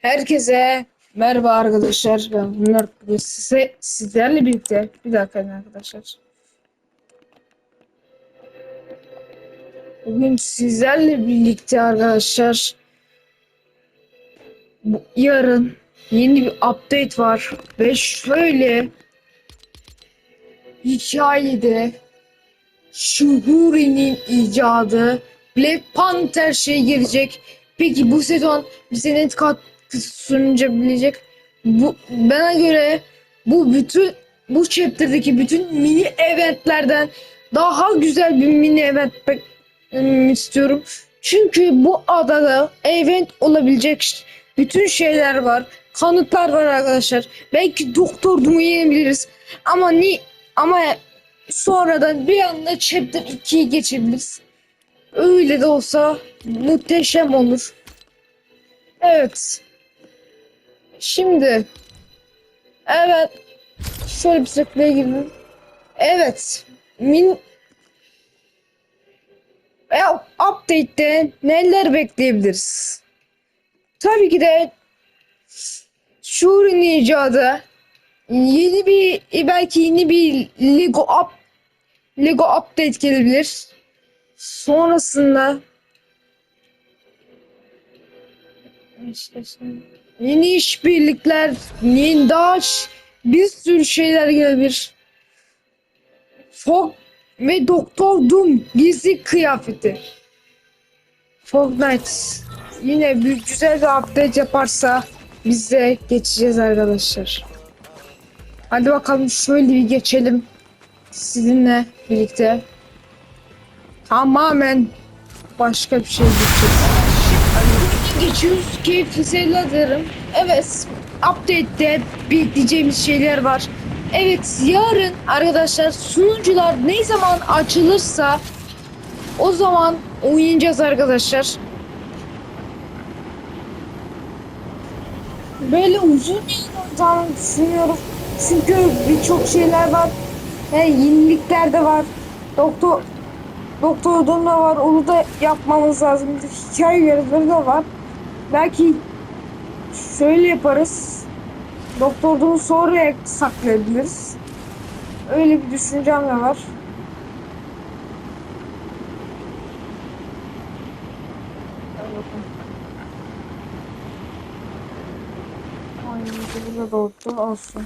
Herkese merhaba arkadaşlar. Ben Bunlar bugün size sizlerle birlikte bir dakika arkadaşlar. Bugün sizlerle birlikte arkadaşlar bu, yarın yeni bir update var ve şöyle hikayede Shihuri'nin icadı Black Panther şey gelecek. Peki bu sezon bize net katkı sunabilecek. Bu bana göre bu bütün bu chapter'daki bütün mini eventlerden daha güzel bir mini event istiyorum. Çünkü bu adada event olabilecek bütün şeyler var. Kanıtlar var arkadaşlar. Belki Doktor Doom'u yenebiliriz. Ama ni ama sonradan bir anda chapter 2'ye geçebiliriz. Öyle de olsa muhteşem olur. Evet. Şimdi evet şöyle bir sekmeye girdim. Evet. Min veya update'te neler bekleyebiliriz? Tabii ki de Shuri'nin icadı yeni bir belki yeni bir Lego up Lego update gelebilir. Sonrasında işte şimdi yeni işbirlikler, yeni daha ş- bir sürü şeyler gelebilir. Fog ve Doktor Doom gizli kıyafeti. Fortnite yine bir güzel bir update yaparsa biz de geçeceğiz arkadaşlar. Hadi bakalım şöyle bir geçelim sizinle birlikte tamamen başka bir şey geçeceğiz. Geçiyoruz keyifli seyirler dilerim. Evet update'te bekleyeceğimiz şeyler var. Evet yarın arkadaşlar sunucular ne zaman açılırsa o zaman oynayacağız arkadaşlar. Böyle uzun yayın olacağını düşünüyorum. Çünkü birçok şeyler var. He, yenilikler de var. Doktor Doktor da var. Onu da yapmamız lazım. Hikaye görevleri de var. Belki şöyle yaparız. Doktor Doom'u sonraya saklayabiliriz. Öyle bir düşüncem de var. Aynı burada doğdu olsun.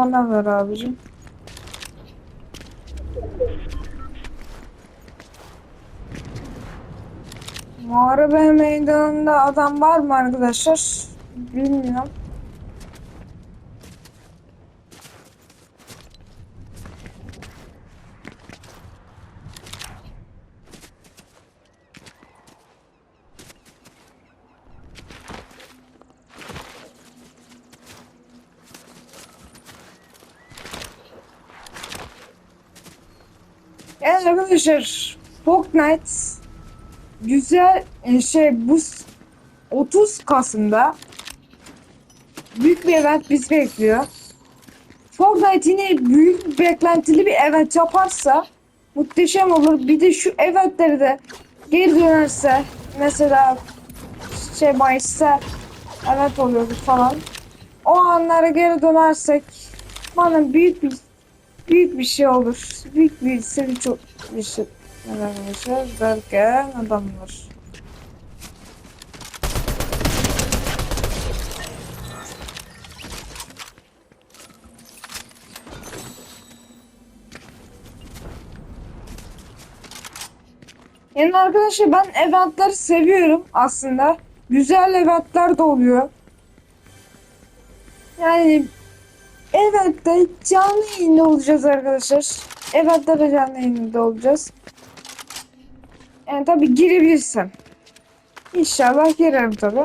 Bana ver abicim. Muharebe meydanında adam var mı arkadaşlar? Bilmiyorum. Evet arkadaşlar Fortnite güzel e, şey bu s- 30 Kasım'da büyük bir event bizi bekliyor. Fortnite yine büyük beklentili bir event yaparsa muhteşem olur. Bir de şu eventleri de geri dönerse mesela şey Mayıs'ta event oluyordu falan. O anlara geri dönersek bana büyük bir büyük bir şey olur. Büyük bir sevinç ol- bir şey arkadaşlar derken adamlar. Yani arkadaşlar ben eventleri seviyorum aslında. Güzel eventler de oluyor. Yani Eventte canlı yayında olacağız arkadaşlar. Eventte de canlı olacağız. Yani tabi girebilirsem. İnşallah girerim tabi.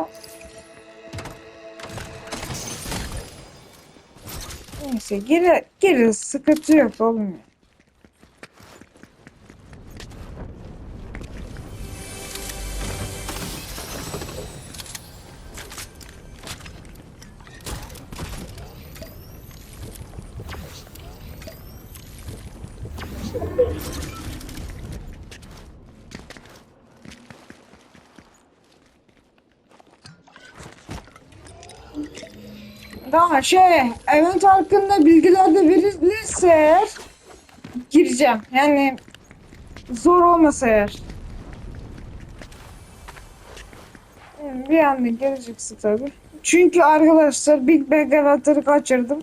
Neyse gire, gireriz sıkıntı yok olmuyor. Daha şey, event hakkında bilgiler de verilirse eğer gireceğim. Yani zor olmasa eğer. Yani bir anda geleceksin tabi. Çünkü arkadaşlar Big Bang eventleri kaçırdım.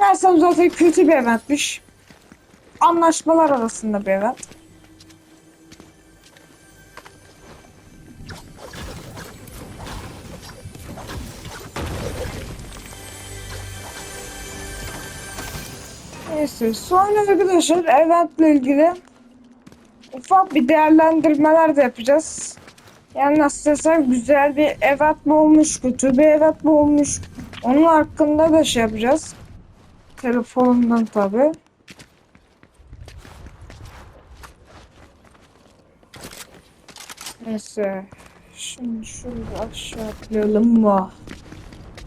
Mersem zaten kötü bir eventmiş. Anlaşmalar arasında bir event. Neyse sonra arkadaşlar eventle ilgili ufak bir değerlendirmeler de yapacağız. Yani nasıl desem güzel bir evet mi olmuş, kötü bir evet mi olmuş onun hakkında da şey yapacağız. Telefonumdan tabi. Neyse. Şimdi bir aşağı atlayalım mı?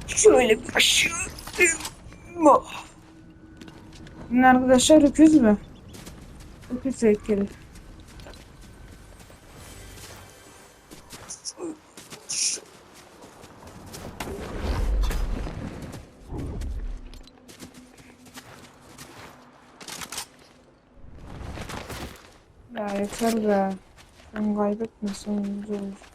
Şöyle aşağı atlayalım mı? Bunun arkadaşlar öküz mü? Öküz heykeli. Ya yeter be. Ben kaybetmesin güzel olur.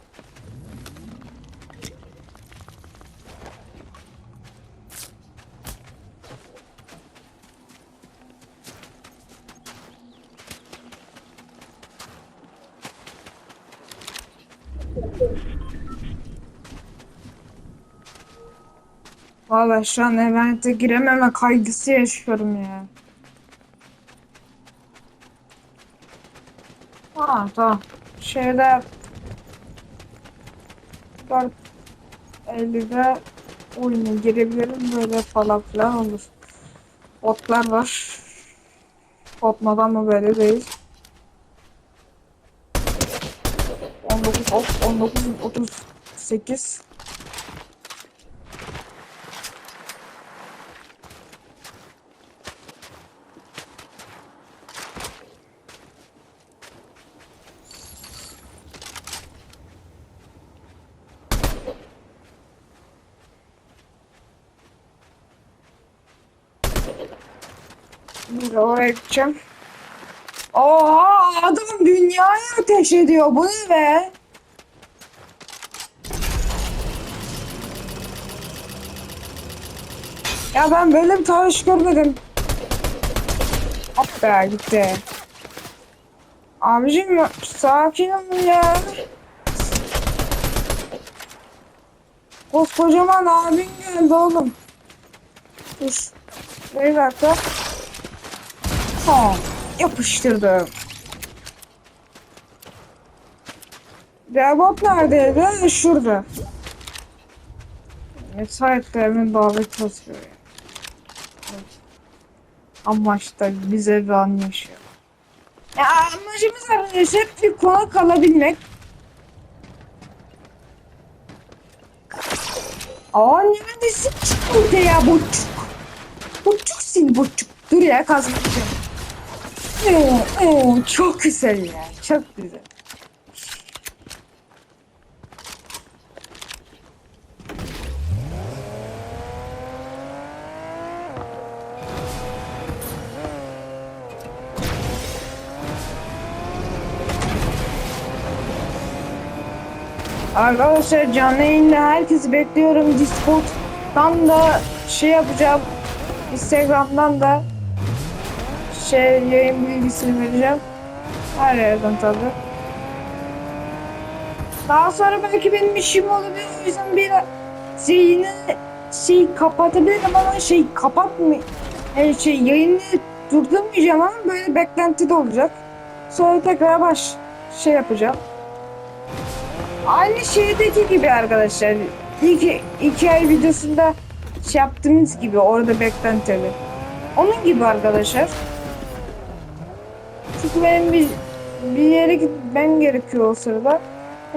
Valla şu an evente girememe kaygısı yaşıyorum ya. Ha tamam. Şeyde 4.50'de oyuna girebilirim böyle falan filan olur. Botlar var. Botmadan mı böyle değil. 19 ot 19 38 Gideceğim. Oha adam dünyayı ateş ediyor. Bu ne be? Ya ben böyle bir tarih görmedim. Hop be gitti. Abicim sakin ol ya. Koskocaman abin geldi oğlum. Dur. Bir dakika. Ha, yapıştırdım. Robot neredeydi? Şurada. Müsaitlerimin davet yazıyor ya. Evet. Amaçta bize bir an yaşıyor. Ya amacımız arkadaşlar bir kona kalabilmek. Aa neredesin çıktı ya boçuk. Boçuk sil boçuk. Dur ya kazmayacağım. Oo, oo, çok güzel ya. Çok güzel. Arkadaşlar canlı yayında herkesi bekliyorum. Discord'dan da şey yapacağım. Instagram'dan da şey yayın bilgisini vereceğim. Her yerden tabi. Daha sonra belki benim işim olabilir. O yüzden bir yayını şey kapatabilirim ama şey kapatmay yani şey yayını durdurmayacağım ama böyle beklenti de olacak. Sonra tekrar baş şey yapacağım. Aynı şeydeki gibi arkadaşlar. İlk iki ay videosunda şey yaptığımız gibi orada beklentili. Onun gibi arkadaşlar. Benim bir, bir yere gitmem gerekiyor o sırada.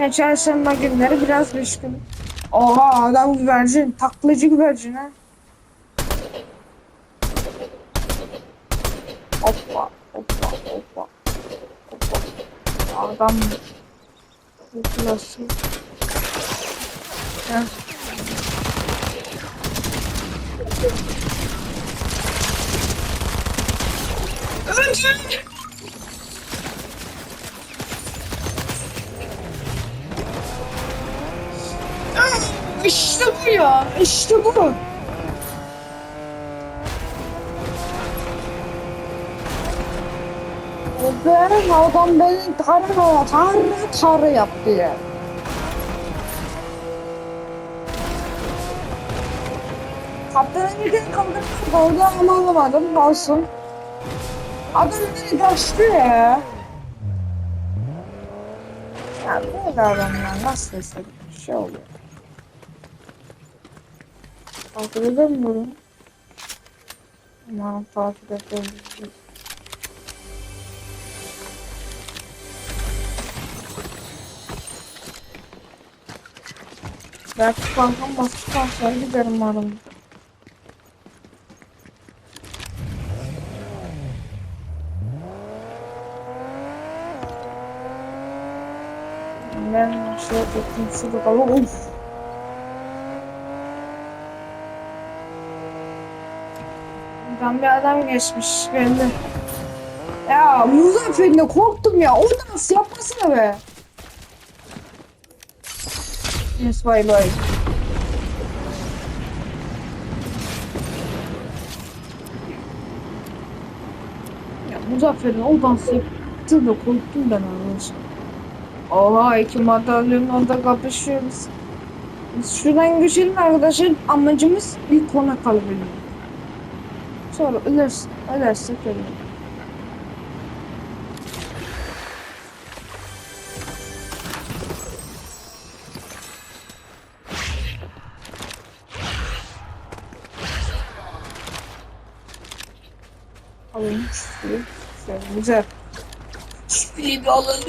Yani çarşamba günleri biraz düşkün. Oha adam güvercin. Taklacı güvercin ha. Hoppa hoppa hoppa. Adam Nasıl? Ya. Öldür! İşte bu. Ben adam beni tarı tarı tarı yaptı ya. Kaptanın bir kere kaldırdım orada ama alamadım olsun. Adam beni taştı ya. Ya böyle adamlar nasıl desek bir şey oluyor. Takip edelim mi bunu? Aman takip edelim. Belki kankam baskı kalkar giderim arım. Ben şey ettim şurada kalı of. Buradan bir adam geçmiş belli. Ya Muzaffer'ine korktum ya. Orada nasıl yapmasına be. Yes, bay bay. Ya Muzaffer'in o dansı yaptığında korktum ben arkadaşlar. Oha iki madalyonun orada kapışıyoruz. Biz şuradan geçelim arkadaşlar. Amacımız bir konak alabilmek. Sonra ölürüz, ölersek ölürüz. Çiftliği. Şöyle güzel. Çiftliği bir alalım.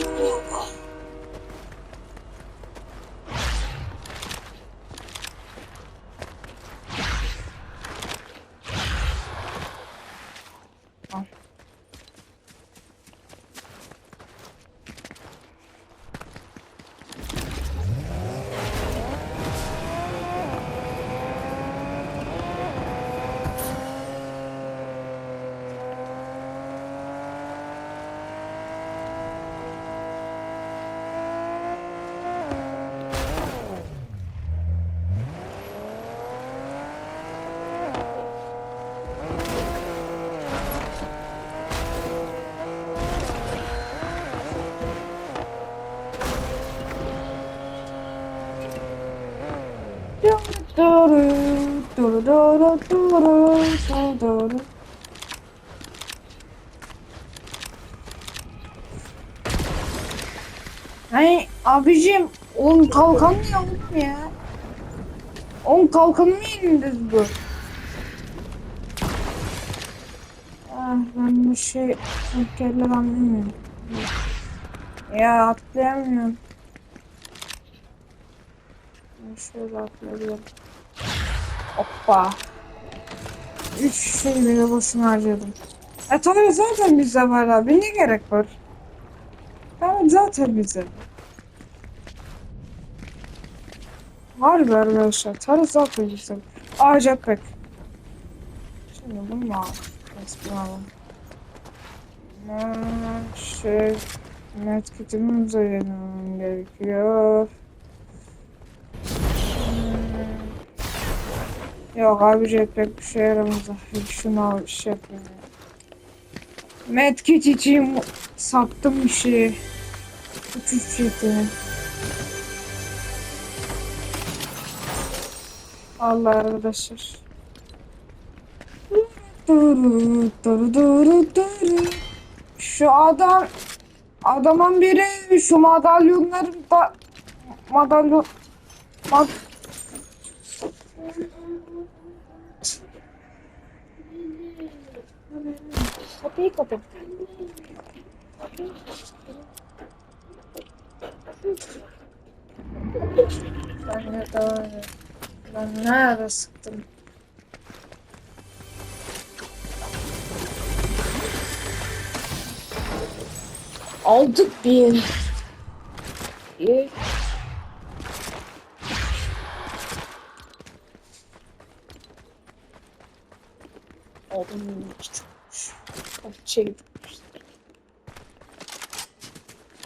Abicim onun kalkanı ne oğlum ya? Onun kalkanı mı yenildiniz bu? Ah ben bu şey tekerler anlamıyorum. Ya atlayamıyorum. Şöyle atlayalım. Hoppa. Üç şey bile boşuna harcadım. E tabii zaten bize var abi. Ne gerek var? Evet zaten bize. Harbi arkadaşlar. Tarı zaten bize. Ağaca pek. Şimdi bunu? Resmi alalım. Hmm, Şey... Medkitimi yenemem gerekiyor. Yok abi jetpack bir şey yaramaz. Şunu al şey yapayım. ya. Medkit için sattım bir şey. Uçuş jeti. Allah arkadaşlar. Duru, duru, duru, duru. Şu adam adamın biri şu madalyonların da madalyon mad Kapıyı kapat. Ben ne daha Ben ne ara sıktım? Aldık bir. Bir. Aldım küçükmüş. Bahçeye gitmiş.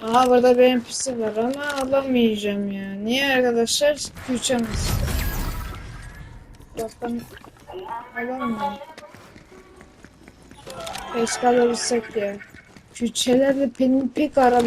Aha burada benim pisi var ama alamayacağım ya. Niye arkadaşlar? Küçemez. Yok ben alamıyorum. Keşke alabilsek ya. Küçelerle benim pek aram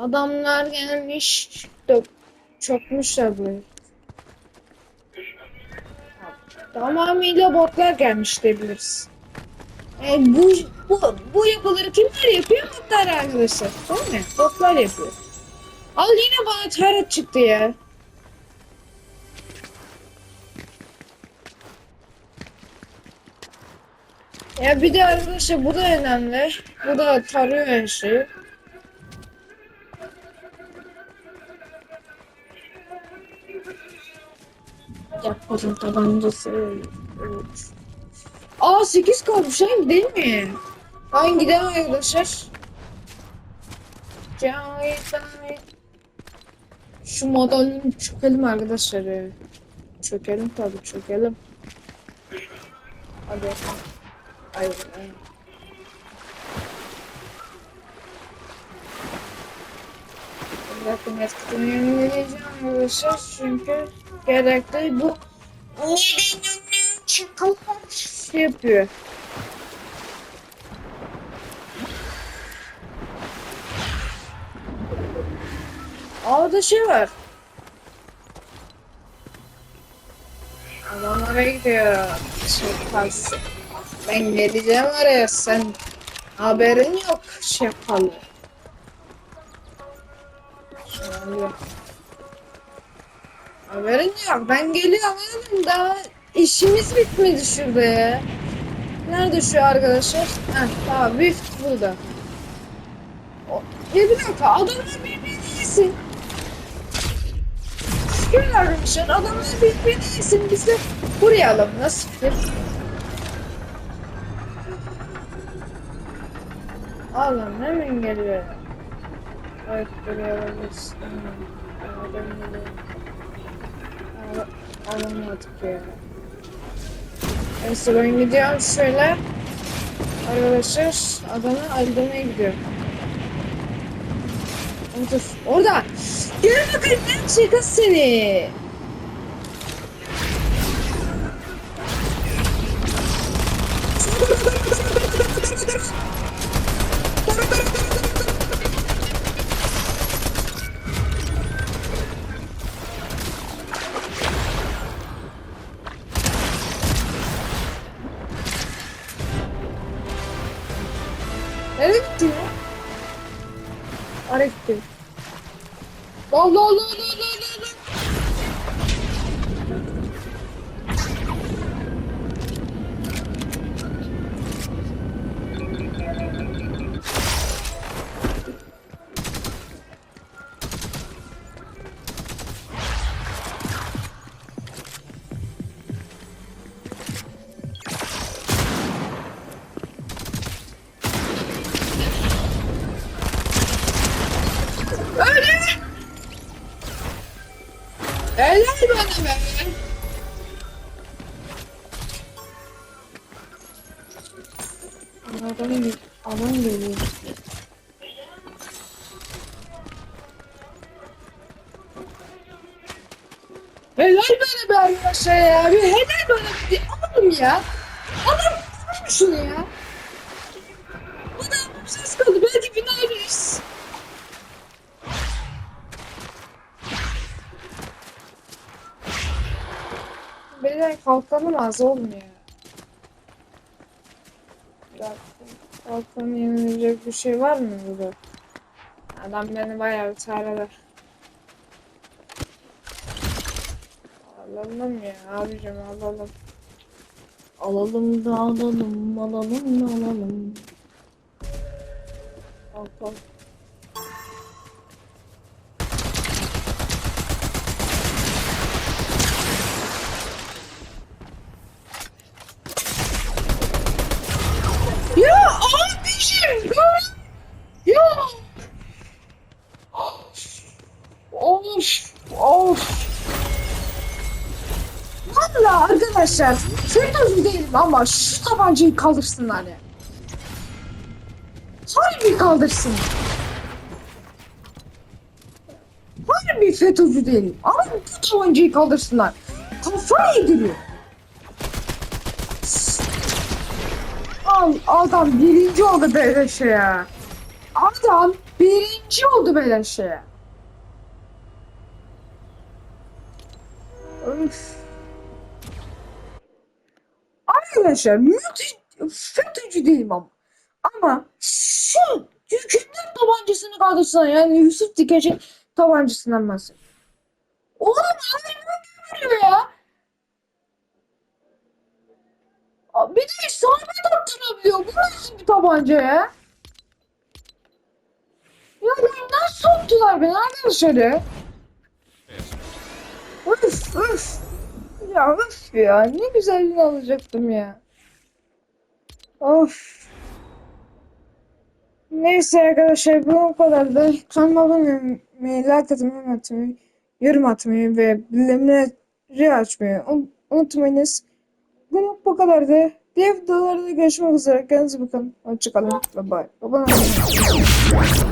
Adamlar gelmiş. Dök, çökmüşler buraya. Tamamıyla botlar gelmiş diyebiliriz. E, bu, bu, bu yapıları kimler yapıyor? Botlar arkadaşlar. Değil mi? Botlar yapıyor. Al yine bana taret çıktı ya. Ya bir de arkadaşlar bu da önemli. Bu da tarıyor her şeyi. Yapmadım tabancası. Evet. Aa 8 kalmış hangi değil mi? Hangi gidelim arkadaşlar? Cahit Şu madalyonu çökelim arkadaşlar. Çökelim tabii çökelim. Hadi. Ay, ay. Bakın etkisini yenileyeceğim arkadaşlar çünkü gerekli bu şey yapıyor. Orada şey var. Adamlara gidiyor. Şey kalsın. Ben geleceğim oraya sen haberin yok şey Haberin yok. Ben geliyorum daha işimiz bitmedi şurada ya. Nerede şu arkadaşlar? Heh tamam büyük burada. O, ya bir dakika adamlar birbirini yesin. Şöyle arkadaşlar adamlar birbirini yesin biz buraya alalım nasıl fikir? Alın hemen geliyor. Evet buraya alabilirsin. Adam geliyor. Al- Alamadık ya. Neyse ben gidiyorum şöyle. Arkadaşlar adamı öldürmeye gidiyorum. Dur orada. Gel bakayım ben kız seni. Allah Allah Helal bana be. Adam, gel- adam geliyor. Helal bana be arkadaşlar ya. Bir helal bana bir alalım ya. Alalım şunu ya. Beyler kalkalım az olmuyor. Bir dakika. Kalkanı yenilecek bir şey var mı burada? Adam beni bayağı bir taradı. Alalım ya abicim alalım. Alalım da alalım, alalım da alalım. Al al. Ya abicim ya. Ya. Of of. Arkadaşlar FETÖ'cü değilim ama şu tabancayı kaldırsınlar ya. Harbi kaldırsın. Harbi FETÖ'cü değilim ama bu tabancayı kaldırsınlar. Kafayı yediriyor. Al adam birinci oldu böyle şey ya. Adam birinci oldu böyle şey ya. Öf. Arkadaşlar müthiş FETÖ'cü değilim ama. Ama şu hükümdar tabancasını kaldırsana yani Yusuf Dikecek tabancasından bahsediyorum. Oğlum ne görüyor ya? Bir de isabet attırabiliyor. Bu nasıl bir tabanca ya? Ya oyundan soktular beni arkadaşlar ya. Öf öf. Ya öf ya. Ne güzelliğini alacaktım ya. Of. Neyse arkadaşlar bu kadar da kanalıma like atmayı, atmayı, yorum atmayı ve bildirimleri açmayı un- unutmayınız. Bu, bu kadar da diğer videolarda görüşmek üzere. Kendinize bakın. Hoşçakalın. Bye bye. Bye bye.